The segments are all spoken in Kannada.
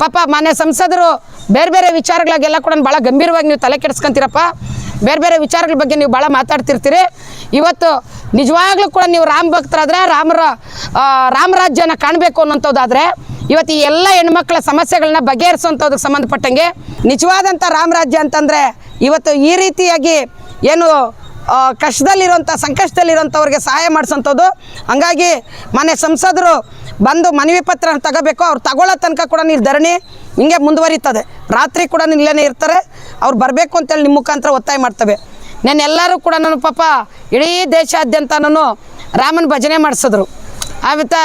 ಪಾಪ ಮಾನ್ಯ ಸಂಸದರು ಬೇರೆ ಬೇರೆ ವಿಚಾರಗಳಿಗೆಲ್ಲ ಕೂಡ ಭಾಳ ಗಂಭೀರವಾಗಿ ನೀವು ತಲೆ ಕೆಡಿಸ್ಕೊಂತೀರಪ್ಪ. ಬೇರೆ ಬೇರೆ ವಿಚಾರಗಳ ಬಗ್ಗೆ ನೀವು ಭಾಳ ಮಾತಾಡ್ತಿರ್ತೀರಿ. ಇವತ್ತು ನಿಜವಾಗ್ಲೂ ಕೂಡ ನೀವು ರಾಮ ಭಕ್ತರಾದ್ರೆ ರಾಮರ ರಾಮರಾಜ್ಯನ ಕಾಣಬೇಕು ಅನ್ನೋಂಥದ್ದಾದರೆ ಇವತ್ತು ಈ ಎಲ್ಲ ಹೆಣ್ಮಕ್ಳ ಸಮಸ್ಯೆಗಳನ್ನ ಬಗೆಹರಿಸುವಂಥದ್ದಕ್ಕೆ ಸಂಬಂಧಪಟ್ಟಂಗೆ ನಿಜವಾದಂಥ ರಾಮರಾಜ್ಯ ಅಂತಂದರೆ ಇವತ್ತು ಈ ರೀತಿಯಾಗಿ ಏನು ಆ, ಸಂಕಷ್ಟದಲ್ಲಿರುವಂಥವ್ರಿಗೆ ಸಹಾಯ ಮಾಡಿಸೋಂಥದ್ದು ಹಂಗಾಗಿ ಮನೆ ಸಂಸದರು ಬಂದು ಮನವಿ ಪತ್ರ ತಗೋಬೇಕು ಅವ್ರು ತಗೊಳ್ಳೋ ತನಕ ಕೂಡ ನೀವು ಧರಣಿ ಹಿಂಗೆ ಮುಂದುವರಿತದೆ. ರಾತ್ರಿ ಕೂಡ ಇಲ್ಲೇ ಇರ್ತಾರೆ ಅವ್ರು ಬರಬೇಕು ಅಂತೇಳಿ ನಿಮ್ಮ ಮುಖಾಂತರ ಒತ್ತಾಯ ಮಾಡ್ತವೆ. ನಾನು ಕೂಡ ನಾನು ಪಾಪ ಇಡೀ ದೇಶಾದ್ಯಂತ ನಾನು ರಾಮನ ಭಜನೆ ಮಾಡಿಸಿದ್ರು. ಆವತ್ತ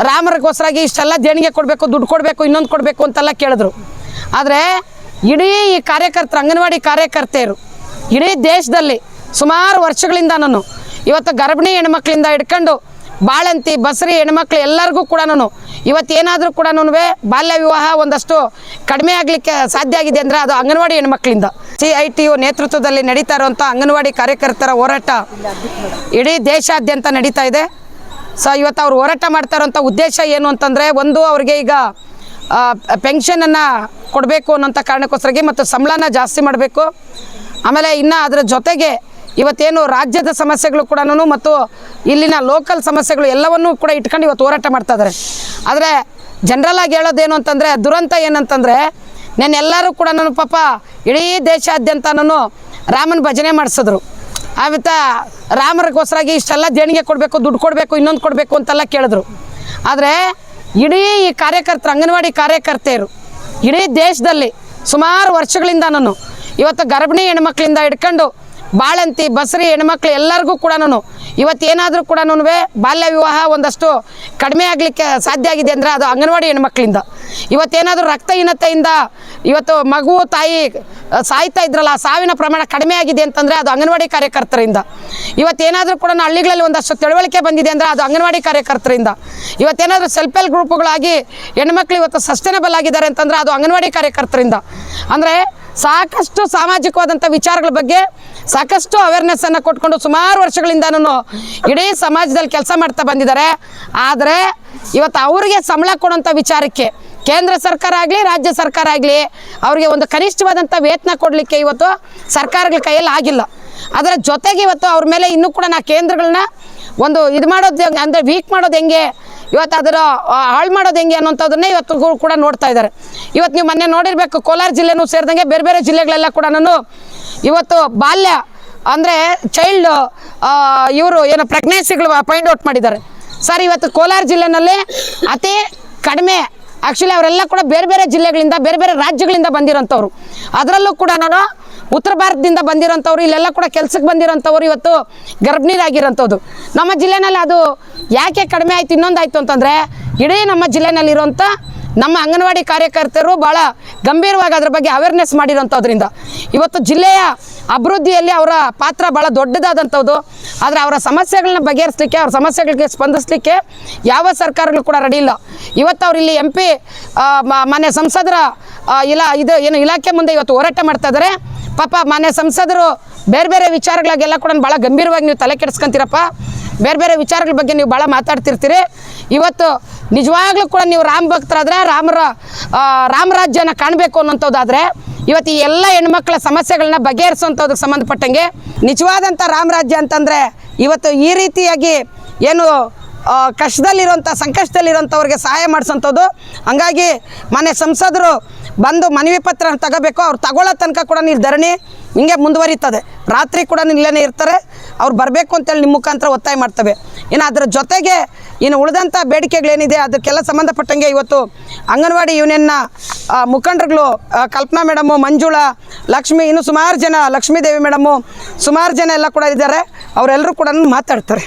ರಾಮರಿಗೋಸ್ಕರಾಗಿ ಇಷ್ಟೆಲ್ಲ ದೇಣಿಗೆ ಕೊಡಬೇಕು ದುಡ್ಡು ಕೊಡಬೇಕು ಇನ್ನೊಂದು ಕೊಡಬೇಕು ಅಂತೆಲ್ಲ ಕೇಳಿದ್ರು. ಆದರೆ ಇಡೀ ಈ ಕಾರ್ಯಕರ್ತರು ಅಂಗನವಾಡಿ ಕಾರ್ಯಕರ್ತೆಯರು ಇಡೀ ದೇಶದಲ್ಲಿ ಸುಮಾರು ವರ್ಷಗಳಿಂದ ನಾನು. ಇವತ್ತು ಗರ್ಭಿಣಿ ಹೆಣ್ಮಕ್ಳಿಂದ ಹಿಡ್ಕೊಂಡು ಬಾಳಂತಿ, ಬಸರಿ ಹೆಣ್ಮಕ್ಳು ಎಲ್ಲರಿಗೂ ಕೂಡ ಇವತ್ತು ಏನಾದರೂ ಕೂಡ ಬಾಲ್ಯ ವಿವಾಹ ಒಂದಷ್ಟು ಕಡಿಮೆ ಆಗಲಿಕ್ಕೆ ಸಾಧ್ಯ ಆಗಿದೆ ಅಂದರೆ ಅದು ಅಂಗನವಾಡಿ ಹೆಣ್ಮಕ್ಳಿಂದ. ಸಿ ಐ ಟಿ ಯು ನೇತೃತ್ವದಲ್ಲಿ ನಡೀತಾ ಇರುವಂಥ ಅಂಗನವಾಡಿ ಕಾರ್ಯಕರ್ತರ ಹೋರಾಟ ಇಡೀ ದೇಶಾದ್ಯಂತ ನಡೀತಾ ಇದೆ. ಸೊ ಇವತ್ತು ಅವ್ರು ಹೋರಾಟ ಮಾಡ್ತಾ ಇರೋಂಥ ಉದ್ದೇಶ ಏನು ಅಂತಂದರೆ ಒಂದು, ಅವ್ರಿಗೆ ಈಗ ಪೆನ್ಷನನ್ನು ಕೊಡಬೇಕು ಅನ್ನೋಂಥ ಕಾರಣಕ್ಕೋಸ್ಕರಗೆ ಮತ್ತು ಸಂಬಳನ ಜಾಸ್ತಿ ಮಾಡಬೇಕು. ಆಮೇಲೆ ಇನ್ನು ಅದರ ಜೊತೆಗೆ ಇವತ್ತೇನು ರಾಜ್ಯದ ಸಮಸ್ಯೆಗಳು ಕೂಡ ಮತ್ತು ಇಲ್ಲಿನ ಲೋಕಲ್ ಸಮಸ್ಯೆಗಳು ಎಲ್ಲವನ್ನೂ ಕೂಡ ಇಟ್ಕೊಂಡು ಇವತ್ತು ಹೋರಾಟ ಮಾಡ್ತಾ ಇದ್ದಾರೆ ಆದರೆ ಜನರಲ್ ಆಗಿ ಹೇಳೋದೇನು ಅಂತಂದರೆ, ದುರಂತ ಏನಂತಂದರೆ ನಾನು ಕೂಡ ನಾನು ಪಾಪ ಇಡೀ ದೇಶಾದ್ಯಂತ ನಾನು ರಾಮನ ಭಜನೆ ಮಾಡಿಸಿದ್ರು. ಆಮೇಲೆ ರಾಮರಿಗೋಸ್ಕರಾಗಿ ಇಷ್ಟೆಲ್ಲ ದೇಣಿಗೆ ಕೊಡಬೇಕು, ದುಡ್ಡು ಕೊಡಬೇಕು, ಇನ್ನೊಂದು ಕೊಡಬೇಕು ಅಂತೆಲ್ಲ ಕೇಳಿದ್ರು. ಆದರೆ ಇಡೀ ಈ ಕಾರ್ಯಕರ್ತರು, ಅಂಗನವಾಡಿ ಕಾರ್ಯಕರ್ತೆಯರು ಇಡೀ ದೇಶದಲ್ಲಿ ಸುಮಾರು ವರ್ಷಗಳಿಂದ ನಾನು ಇವತ್ತು ಗರ್ಭಿಣಿ ಹೆಣ್ಮಕ್ಳಿಂದ ಹಿಡ್ಕೊಂಡು ಬಾಳಂತಿ, ಬಸರಿ, ಹೆಣ್ಮಕ್ಳು ಎಲ್ಲರಿಗೂ ಕೂಡ ಇವತ್ತು ಏನಾದರೂ ಕೂಡ ಬಾಲ್ಯ ವಿವಾಹ ಒಂದಷ್ಟು ಕಡಿಮೆ ಆಗಲಿಕ್ಕೆ ಸಾಧ್ಯ ಆಗಿದೆ ಅಂದರೆ ಅದು ಅಂಗನವಾಡಿ ಹೆಣ್ಮಕ್ಳಿಂದ. ಇವತ್ತೇನಾದರೂ ರಕ್ತಹೀನತೆಯಿಂದ ಇವತ್ತು ಮಗು, ತಾಯಿ ಸಾಯ್ತಾ ಇದ್ರಲ್ಲ ಸಾವಿನ ಪ್ರಮಾಣ ಕಡಿಮೆ ಆಗಿದೆ ಅಂತಂದರೆ ಅದು ಅಂಗನವಾಡಿ ಕಾರ್ಯಕರ್ತರಿಂದ. ಇವತ್ತೇನಾದರೂ ಕೂಡ ಹಳ್ಳಿಗಳಲ್ಲಿ ಒಂದಷ್ಟು ತಿಳುವಳಿಕೆ ಬಂದಿದೆ ಅಂದರೆ ಅದು ಅಂಗನವಾಡಿ ಕಾರ್ಯಕರ್ತರಿಂದ. ಇವತ್ತೇನಾದರೂ ಸೆಲ್ಫ್ ಹೆಲ್ಪ್ ಗ್ರೂಪ್ಗಳಾಗಿ ಹೆಣ್ಮಕ್ಳು ಇವತ್ತು ಸಸ್ಟೈನಬಲ್ ಆಗಿದ್ದಾರೆ ಅಂತಂದರೆ ಅದು ಅಂಗನವಾಡಿ ಕಾರ್ಯಕರ್ತರಿಂದ. ಅಂದರೆ ಸಾಕಷ್ಟು ಸಾಮಾಜಿಕವಾದಂಥ ವಿಚಾರಗಳ ಬಗ್ಗೆ ಸಾಕಷ್ಟು ಅವೇರ್ನೆಸ್ಸನ್ನು ಕೊಟ್ಕೊಂಡು ಸುಮಾರು ವರ್ಷಗಳಿಂದ ಇಡೀ ಸಮಾಜದಲ್ಲಿ ಕೆಲಸ ಮಾಡ್ತಾ ಬಂದಿದ್ದಾರೆ. ಆದರೆ ಇವತ್ತು ಅವರಿಗೆ ಸಂಬಳ ಕೊಡೋಂಥ ವಿಚಾರಕ್ಕೆ ಕೇಂದ್ರ ಸರ್ಕಾರ ಆಗಲಿ, ರಾಜ್ಯ ಸರ್ಕಾರ ಆಗಲಿ ಅವರಿಗೆ ಒಂದು ಕನಿಷ್ಠವಾದಂಥ ವೇತನ ಕೊಡಲಿಕ್ಕೆ ಇವತ್ತು ಸರ್ಕಾರಗಳ ಕೈಯಲ್ಲಿ ಆಗಿಲ್ಲ. ಅದರ ಜೊತೆಗೆ ಇವತ್ತು ಅವ್ರ ಮೇಲೆ ಇನ್ನೂ ಕೂಡ ನಾ ಕೇಂದ್ರಗಳನ್ನ ಒಂದು ಇದು ಮಾಡೋದು ಅಂದರೆ ವೀಕ್ ಮಾಡೋದು ಹೆಂಗೆ? ಇವತ್ತು ಅದರ ಹಾಳು ಮಾಡೋದು ಹೆಂಗೆ ಅನ್ನೋಂಥದ್ದನ್ನೇ ಇವತ್ತು ಕೂಡ ನೋಡ್ತಾ ಇದ್ದಾರೆ. ಇವತ್ತು ನೀವು ಮೊನ್ನೆ ನೋಡಿರಬೇಕು, ಕೋಲಾರ ಜಿಲ್ಲೆನೂ ಸೇರಿದಂಗೆ ಬೇರೆ ಬೇರೆ ಜಿಲ್ಲೆಗಳೆಲ್ಲ ಕೂಡ ನಾನು ಇವತ್ತು ಬಾಲ್ಯ ಅಂದರೆ ಚೈಲ್ಡ್ ಇವರು ಏನು ಪ್ರೆಗ್ನೆನ್ಸಿಗಳು ಫೈಂಡ್ ಔಟ್ ಮಾಡಿದ್ದಾರೆ. ಸರ್, ಇವತ್ತು ಕೋಲಾರ ಜಿಲ್ಲೆನಲ್ಲಿ ಅತಿ ಕಡಿಮೆ ಆ್ಯಕ್ಚುಲಿ ಅವರೆಲ್ಲ ಕೂಡ ಬೇರೆ ಬೇರೆ ಜಿಲ್ಲೆಗಳಿಂದ, ಬೇರೆ ಬೇರೆ ರಾಜ್ಯಗಳಿಂದ ಬಂದಿರೋಂಥವ್ರು. ಅದರಲ್ಲೂ ಕೂಡ ನಾನು ಉತ್ತರ ಭಾರತದಿಂದ ಬಂದಿರೋಂಥವ್ರು, ಇಲ್ಲೆಲ್ಲ ಕೂಡ ಕೆಲಸಕ್ಕೆ ಬಂದಿರೋಂಥವ್ರು ಇವತ್ತು ಗರ್ಭಿಣಿರಾಗಿರೋಂಥದ್ದು ನಮ್ಮ ಜಿಲ್ಲೆನಲ್ಲಿ ಅದು ಯಾಕೆ ಕಡಿಮೆ ಆಯ್ತು ಇನ್ನೊಂದು ಆಯಿತು ಅಂತಂದರೆ, ಇಡೀ ನಮ್ಮ ಜಿಲ್ಲೆನಲ್ಲಿರುವಂಥ ನಮ್ಮ ಅಂಗನವಾಡಿ ಕಾರ್ಯಕರ್ತರು ಭಾಳ ಗಂಭೀರವಾಗಿ ಅದ್ರ ಬಗ್ಗೆ ಅವೇರ್ನೆಸ್ ಮಾಡಿರೋಂಥದ್ರಿಂದ ಇವತ್ತು ಜಿಲ್ಲೆಯ ಅಭಿವೃದ್ಧಿಯಲ್ಲಿ ಅವರ ಪಾತ್ರ ಭಾಳ ದೊಡ್ಡದಾದಂಥದ್ದು ಆದರೆ ಅವರ ಸಮಸ್ಯೆಗಳನ್ನ ಬಗೆಹರಿಸಲಿಕ್ಕೆ, ಅವ್ರ ಸಮಸ್ಯೆಗಳಿಗೆ ಸ್ಪಂದಿಸಲಿಕ್ಕೆ ಯಾವ ಸರ್ಕಾರಗಳು ಕೂಡ ರೆಡಿ ಇಲ್ಲ. ಇವತ್ತು ಅವ್ರು ಇಲ್ಲಿ ಎಂ ಪಿ ಮಾನ್ಯ ಸಂಸದರ ಇಲ್ಲ ಇಲಾ, ಇದು ಏನು ಇಲಾಖೆ ಮುಂದೆ ಇವತ್ತು ಹೋರಾಟ ಮಾಡ್ತಾ ಇದ್ದಾರೆ ಪಾಪ ಮಾನ್ಯ ಸಂಸದರು ಬೇರೆ ಬೇರೆ ವಿಚಾರಗಳಿಗೆಲ್ಲ ಕೂಡ ಭಾಳ ಗಂಭೀರವಾಗಿ ನೀವು ತಲೆ ಕೆಡಿಸ್ಕೊಂತೀರಪ್ಪ. ಬೇರೆ ಬೇರೆ ವಿಚಾರಗಳ ಬಗ್ಗೆ ನೀವು ಭಾಳ ಮಾತಾಡ್ತಿರ್ತೀರಿ. ಇವತ್ತು ನಿಜವಾಗ್ಲೂ ಕೂಡ ನೀವು ರಾಮ ಭಕ್ತರಾದ್ರೆ ರಾಮರ ರಾಮರಾಜ್ಯನ ಕಾಣಬೇಕು ಅನ್ನೋಂಥದ್ದಾದರೆ ಇವತ್ತು ಈ ಎಲ್ಲ ಹೆಣ್ಮಕ್ಳ ಸಮಸ್ಯೆಗಳನ್ನ ಬಗೆಹರಿಸುವಂಥದ್ದಕ್ಕೆ ಸಂಬಂಧಪಟ್ಟಂಗೆ ನಿಜವಾದಂಥ ರಾಮರಾಜ್ಯ ಅಂತಂದರೆ ಇವತ್ತು ಈ ರೀತಿಯಾಗಿ ಏನು ಆ, ಕಷ್ಟದಲ್ಲಿರೋಂಥ ಸಂಕಷ್ಟದಲ್ಲಿರೋಂಥವ್ರಿಗೆ ಸಹಾಯ ಮಾಡಿಸೋಂಥದ್ದು ಹಂಗಾಗಿ ಮನೆ ಸಂಸದರು ಬಂದು ಮನವಿ ಪತ್ರ ತಗೋಬೇಕು ಅವ್ರು ತಗೊಳ್ಳೋ ತನಕ ಕೂಡ ನೀವು ಧರಣಿ ಹಿಂಗೆ ಮುಂದುವರಿತದೆ. ರಾತ್ರಿ ಕೂಡ ಇಲ್ಲೇ ಇರ್ತಾರೆ ಅವ್ರು ಬರಬೇಕು ಅಂತೇಳಿ ನಿಮ್ಮ ಮುಖಾಂತರ ಒತ್ತಾಯ ಮಾಡ್ತವೆ. ಇನ್ನು ಅದರ ಜೊತೆಗೆ ಇನ್ನು ಉಳಿದಂಥ ಬೇಡಿಕೆಗಳೇನಿದೆ ಅದಕ್ಕೆಲ್ಲ ಸಂಬಂಧಪಟ್ಟಂಗೆ ಇವತ್ತು ಅಂಗನವಾಡಿ ಯೂನಿಯನ್ನ ಮುಖಂಡರುಗಳು ಕಲ್ಪನಾ ಮೇಡಮು ಮಂಜುಳಾ ಲಕ್ಷ್ಮಿ ಇನ್ನು ಸುಮಾರು ಜನ ಲಕ್ಷ್ಮೀದೇವಿ ಮೇಡಮು ಸುಮಾರು ಜನ ಎಲ್ಲ ಕೂಡ ಇದ್ದಾರೆ. ಅವರೆಲ್ಲರೂ ಕೂಡ ಮಾತಾಡ್ತಾರೆ.